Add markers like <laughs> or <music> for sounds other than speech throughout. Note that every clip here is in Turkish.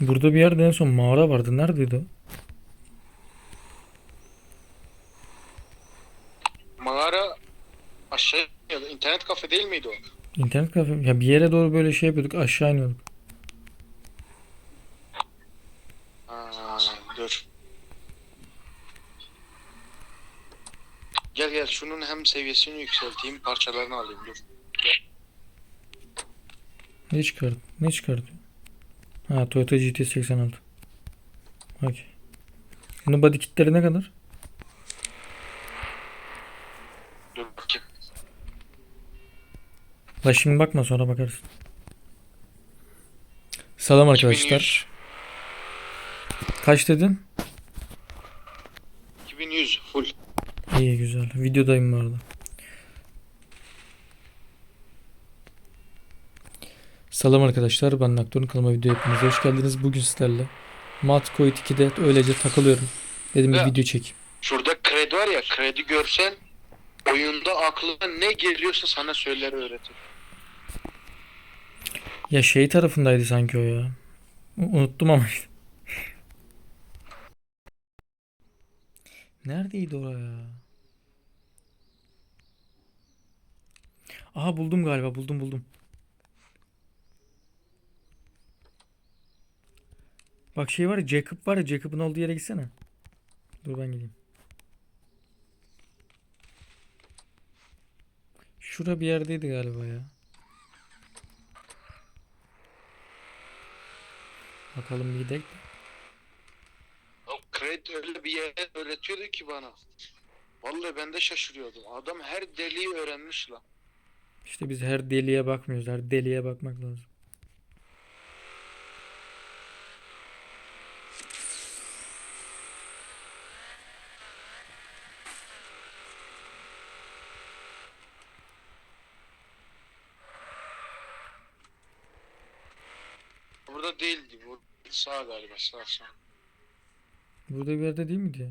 Burada bir yerde en son mağara vardı. Neredeydi o? Mağara aşağı ya da internet kafe değil miydi o? İnternet kafe. Ya bir yere doğru böyle şey yapıyorduk. Aşağı iniyorduk. Dur. Gel gel şunun hem seviyesini yükselteyim parçalarını alayım dur. Ne çıkart? Ne çıkartıyor? Ha Toyota GT 86. Okey. Bunun body kitleri ne kadar? Dur bakayım. La şimdi bakma sonra bakarsın. Selam arkadaşlar. 2100. Kaç dedin? 2100 full. İyi güzel. Videodayım bu arada. Selam arkadaşlar. Ben Naktor'un kanalıma video hepiniz hoş geldiniz. Bugün sizlerle Matcoit 2'de öylece takılıyorum. Dedim bir Ya. video çekeyim. Şurada kredi var ya kredi görsen oyunda aklına ne geliyorsa sana söyler öğretir. Ya şey tarafındaydı sanki o ya. U- Unuttum ama. Neredeydi o ya? Aha buldum galiba. Buldum buldum. Bak şey var ya Jacob var ya Jacob'ın olduğu yere gitsene. Dur ben gideyim. Şura bir yerdeydi galiba ya. Bakalım bir gidelim. O kredi öyle bir yere öğretiyordu ki bana. Vallahi ben de şaşırıyordum. Adam her deliği öğrenmiş la. İşte biz her deliğe bakmıyoruz. Her deliğe bakmak lazım. Burada değildi bu. Sağ galiba sağ sağ. Burada bir yerde değil miydi ya?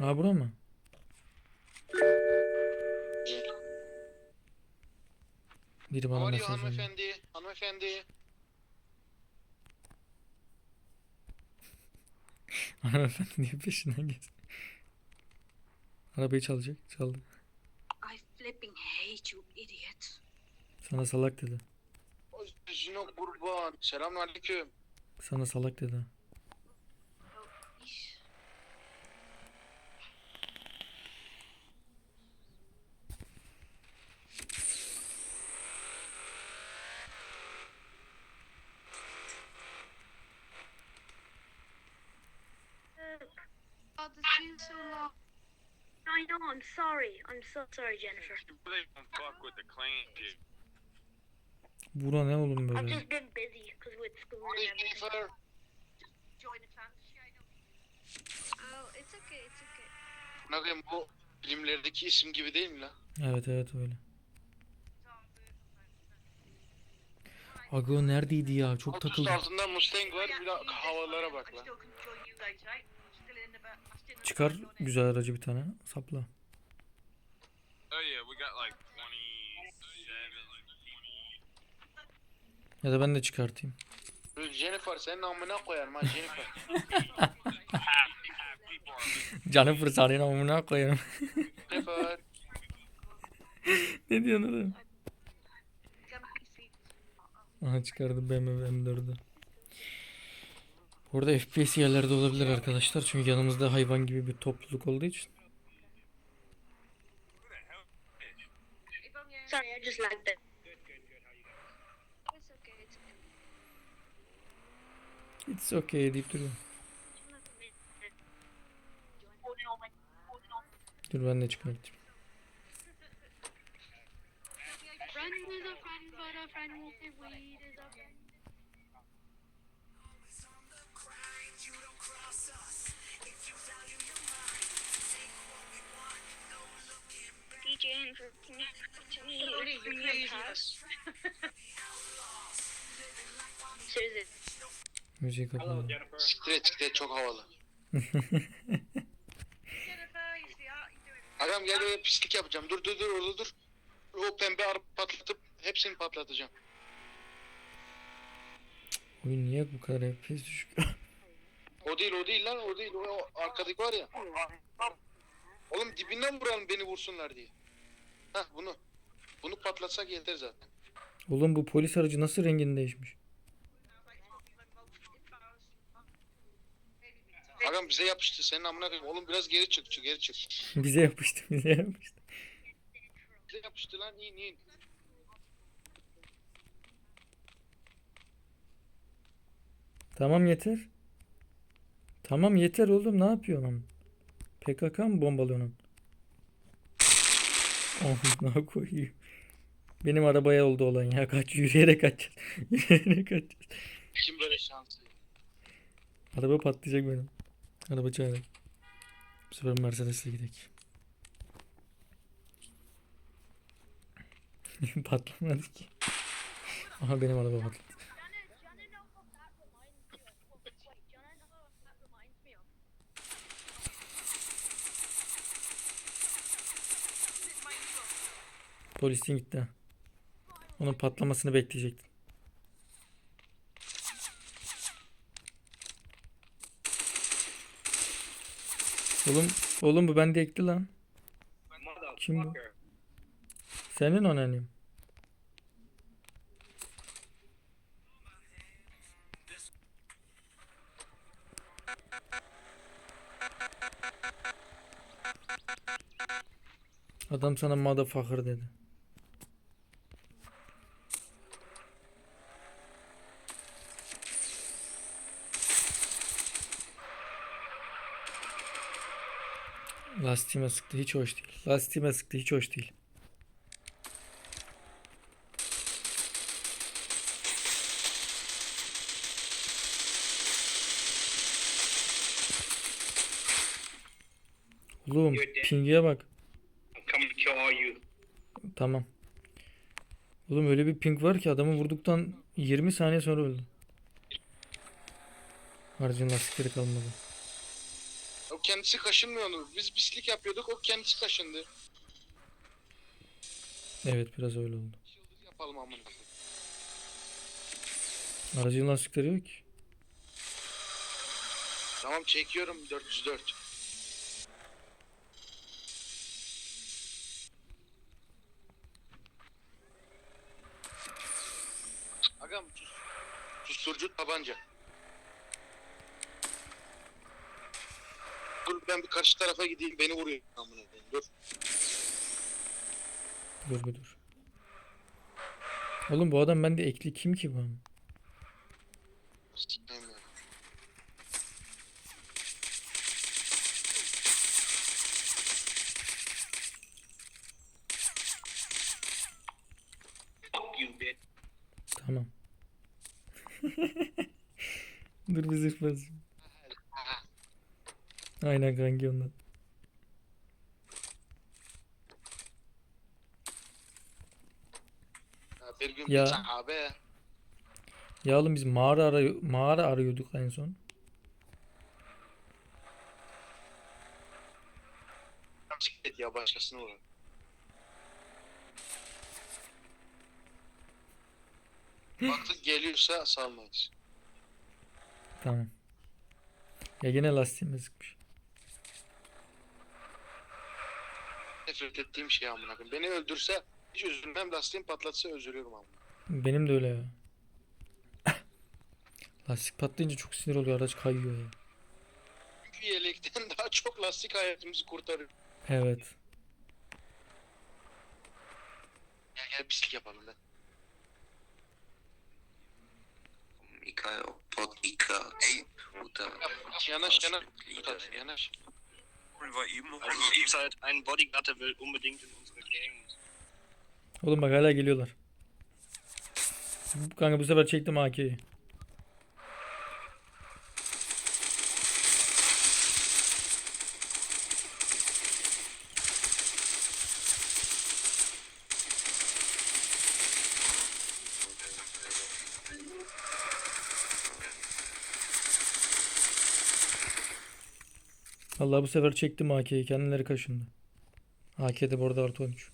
Aa bura mı? Biri bana Arıyor mesaj yolladı. hanımefendi. Hanımefendi. <laughs> Hanımefendi niye peşinden gez? Arabayı çalacak. Çaldı. I flipping hate you, idiot. Sana salak dedi. Zino kurban. Selamünaleyküm. Sana salak dedi. Ish. Oh, this feels so long. I know, I'm sorry. I'm so sorry, Jennifer. You really don't fuck with the clan shit. Bura ne oğlum I've böyle? just been busy because with school and everything. Jennifer. Join the clan. Oh, it's okay, it's okay. Koyayım bu filmlerdeki isim gibi değil mi la? Evet evet öyle. Aga neredeydi ya? Çok Alt üst takıldım. altında Mustang var. Bir de havalara bak la. Çıkar güzel aracı bir tane. Sapla. Oh yeah, we got like 27, 20. Ya da ben de çıkartayım. Jennifer senin amına koyarım ha Jennifer. <laughs> Canı fırsatıyla amına koyarım. Jennifer. <laughs> ne diyorsun oğlum? Aha çıkardım BMW M4'ü. Orada FPS yerlerde olabilir arkadaşlar. Çünkü yanımızda hayvan gibi bir topluluk olduğu için. Sorry, I just lagged it. It's okay, deyip duruyor. Dur ben de çıkartayım. Friend Can you me a pass? Seriously. Müziği kapatalım. Siktir et siktir et çok havalı. <laughs> Agam gel öyle pislik yapacağım. Dur dur dur orada dur. O pembe araba patlatıp hepsini patlatacağım. Oyun niye bu kadar FPS düşük? O değil o değil lan o değil. O, o arkadaki var ya. Oğlum dibinden vuralım beni vursunlar diye. Hah bunu. Bunu patlatsak yeter zaten. Oğlum bu polis aracı nasıl rengini değişmiş? Agam bize yapıştı. Senin amına koyayım. Oğlum biraz geri çık, çık geri çık. <laughs> Bize yapıştı, bize yapıştı. Bize yapıştı lan in in. Tamam yeter. Tamam yeter oğlum ne yapıyorsun? PKK mı bombalıyorsun? Amına koyayım. Benim arabaya oldu olan ya kaç yürüyerek kaç. <laughs> yürüyerek kaç. Kim böyle şanslı? Araba patlayacak benim. Araba çağırıyor. Bu sefer Mercedes'le gidelim. <laughs> Patlamadı ki. Aha benim araba patladı. Polisin gitti. Onun patlamasını bekleyecektim. Oğlum, oğlum bu bende ekli lan. Kim bu? Senin onanim. Adam sana motherfucker dedi. Lastiğime sıktı hiç hoş değil. Lastiğime sıktı hiç hoş değil. Oğlum pingiye bak. Tamam. Oğlum öyle bir ping var ki adamı vurduktan 20 saniye sonra öldü. Aracın lastikleri kalmadı. Kendisi kaşınmıyordu. Biz pislik yapıyorduk o kendisi kaşındı. Evet biraz öyle oldu. Yıldız yapalım amına. Aracın lastikleri yok ki. Tamam çekiyorum 404. Agam sus. Susturucu tabanca. Dur ben bir karşı tarafa gideyim beni vuruyor. Amına koyayım, Dur. Dur bir dur. Oğlum bu adam bende ekli kim ki bu? Sikeyim ya. Tamam. <laughs> dur bir zırh basayım. Aynen kanki ondan. Ya bir gün Ya. bir sahabe Ya oğlum biz mağara arıyor, mağara arıyorduk en son. bisiklet ya başkasını vurur. <gasps> Baktık geliyorsa salmayız. Tamam. Ya yine lastiğime sıkmış. Nefret ettiğim şey amına koyayım. Beni öldürse hiç üzülmem. Lastiğim patlatsa üzülüyorum amına. Benim de öyle ya. <laughs> Lastik patlayınca çok sinir oluyor. Araç kayıyor ya. Çünkü yelekten <laughs> daha çok lastik hayatımızı kurtarıyor. Evet. Gel gel pislik yapalım lan. Mikael Podnika. Ey, Mutter. Yanaş yanaş. Yanaş. War eben noch Also es gibt halt einen Bodyguard, der will unbedingt in unsere Gang. Oğlum bak hala geliyorlar. Kanka bu sefer çektim AK'yi. Allah bu sefer çektim AK'yi. Kendileri kaşındı. AK'de bu arada artı 13.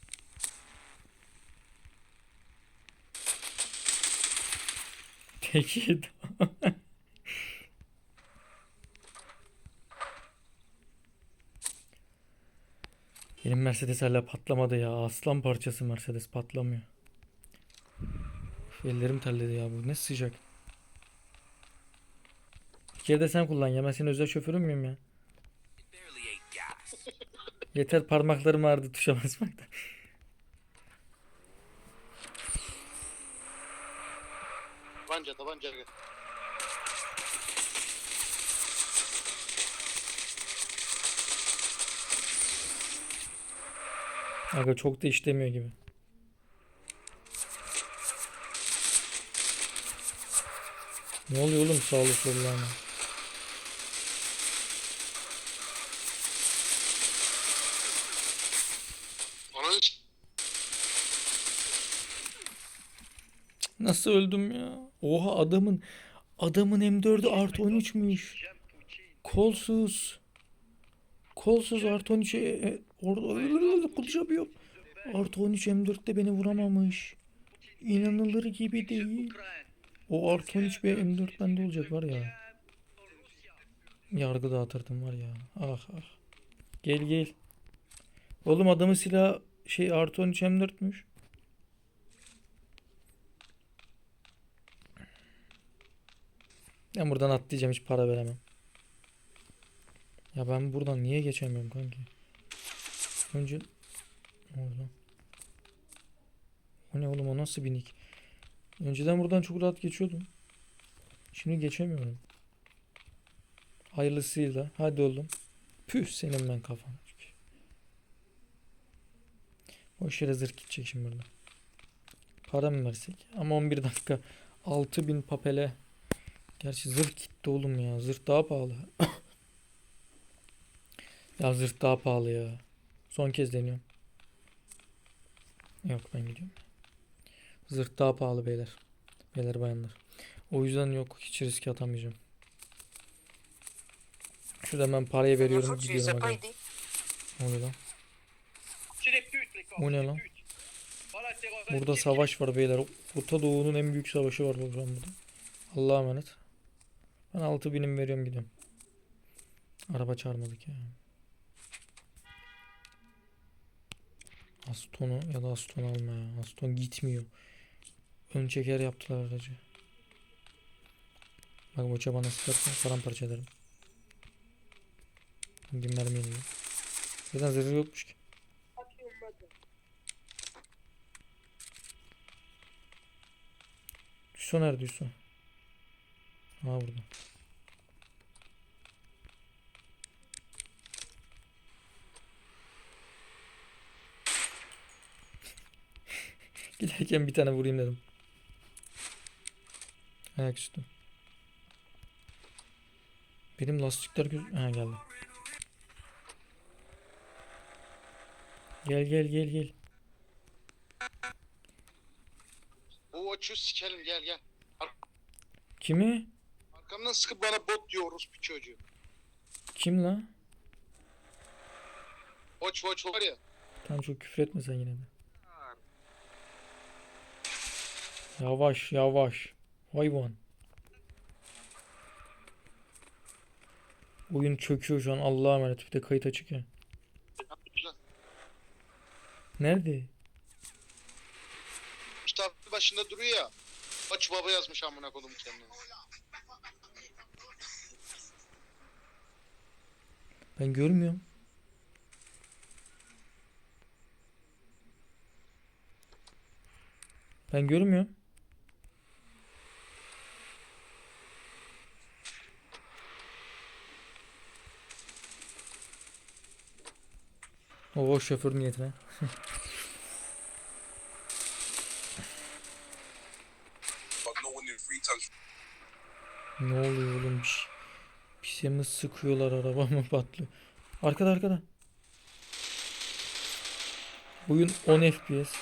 Tek yedi. Benim Mercedes hala patlamadı ya. Aslan parçası Mercedes patlamıyor. Ellerim terledi ya bu. Ne sıcak. Bir kere de sen kullan ya. Ben senin özel şoförün müyüm ya? Yeter parmaklarım ağrıdı tuşa basmaktan. Tabanca tabanca. Aga çok da işlemiyor gibi. Ne oluyor oğlum sağlı sollu ama. İçin Nasıl öldüm ya? Oha adamın adamın M4'ü artı 13'müş. Kolsuz. Kolsuz artı 13'e e, orada konuşamıyorum. Artı 13 M4'te beni vuramamış. İnanılır gibi değil. O artı 13 bir M4 bende olacak var ya. Yargı dağıtırdım var ya. Ah ah. Gel gel. Oğlum adamın silahı şey artı 13 M4'müş. Ben buradan atlayacağım hiç para veremem. Ya ben buradan niye geçemiyorum kanki? Önce oradan. O ne oğlum o nasıl bir nick? Önceden buradan çok rahat geçiyordum. Şimdi geçemiyorum. Hayırlısıyla. Hadi oğlum. Püh senin ben kafana. Boş yere zırh gidecek şimdi burada. Para mı versek? Ama 11 dakika. 6000 papele. Gerçi zırh gitti oğlum ya. Zırh daha pahalı. <coughs> ya zırh daha pahalı ya. Son kez deniyorum. Yok ben gidiyorum. Zırh daha pahalı beyler. Beyler bayanlar. O yüzden yok hiç riske atamayacağım. Şurada ben parayı veriyorum gidiyorum. Ne oluyor lan? O ne lan? Burada savaş var beyler. Orta Doğu'nun en büyük savaşı var an burada. Allah'a emanet. Ben 6000'im veriyorum gidiyorum. Araba çağırmadık ya. Aston'u ya da Aston alma ya. Aston gitmiyor. Ön çeker yaptılar aracı. Bak boça bana sıkarsan paramparça ederim. Bir mermi iniyor. Zaten zırhı yokmuş ki. Düsso nerede Düsso? Ha burada. <laughs> Giderken bir tane vurayım dedim. Ayaküstü. Benim lastikler göz... Ha geldi. Gel gel gel gel. Sikelim gel gel. Kimi? Arkamdan sıkıp bana bot diyoruz bir çocuğu. Kim la? Watch watch var ya. Tam çok küfür etme sen yine de. Yavaş yavaş. Hayvan. Oyun çöküyor şu an Allah'a emanet. Bir de kayıt açık ya. Nerede? Başında duruyor ya. Aç baba yazmış amına kodum kendine. Ben görmüyorum. Ben görmüyorum. O şoför niyetine. <laughs> Ne oluyor oğlum? Pise mi sıkıyorlar araba mı patlıyor? Arkada arkada. Oyun 10 FPS.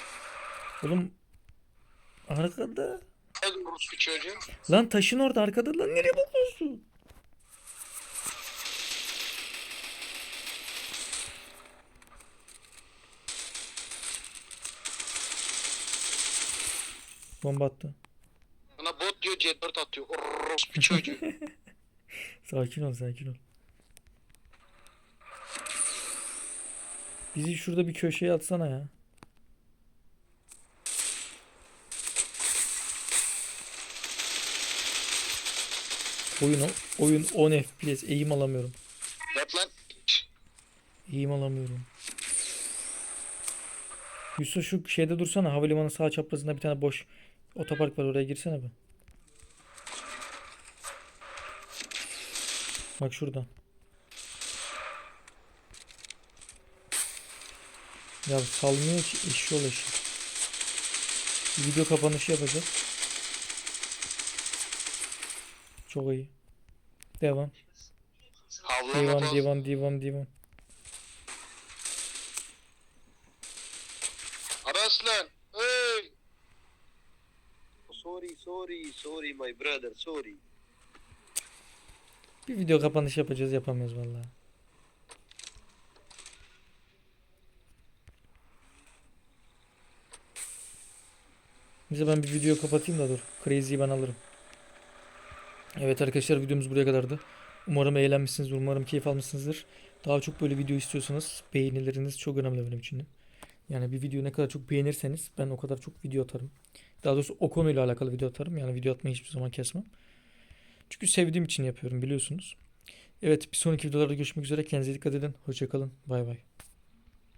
Oğlum arkada. Lan taşın orada arkada lan nereye bakıyorsun? Bomba attı. Diyor C4 atıyor. Orospu çocuğu. <laughs> Sakin ol sakin ol. Bizi şurada bir köşeye atsana ya. Oyun oyun 10 FPS eğim alamıyorum. Yat lan. Eğim alamıyorum. Yusuf şu şeyde dursana havalimanı sağ çaprazında bir tane boş otopark var oraya girsene bir. Bak şurada. Ya salmıyor ki eşi. Bir video kapanışı yapacağız. Çok iyi. Devam. Devam devam devam devam. Araslan. Hey. Sorry, sorry, sorry, my brother, sorry. Bir video kapanış yapacağız yapamıyoruz vallahi. Neyse ben bir video kapatayım da dur. Crazy'yi ben alırım. Evet arkadaşlar videomuz buraya kadardı. Umarım eğlenmişsinizdir. Umarım keyif almışsınızdır. Daha çok böyle video istiyorsanız beğenileriniz çok önemli benim için. Yani bir video ne kadar çok beğenirseniz ben o kadar çok video atarım. Daha doğrusu o konuyla alakalı video atarım. Yani video atmayı hiçbir zaman kesmem. Çünkü sevdiğim için yapıyorum biliyorsunuz. Evet bir sonraki videolarda görüşmek üzere. Kendinize dikkat edin. Hoşçakalın. Bay bay.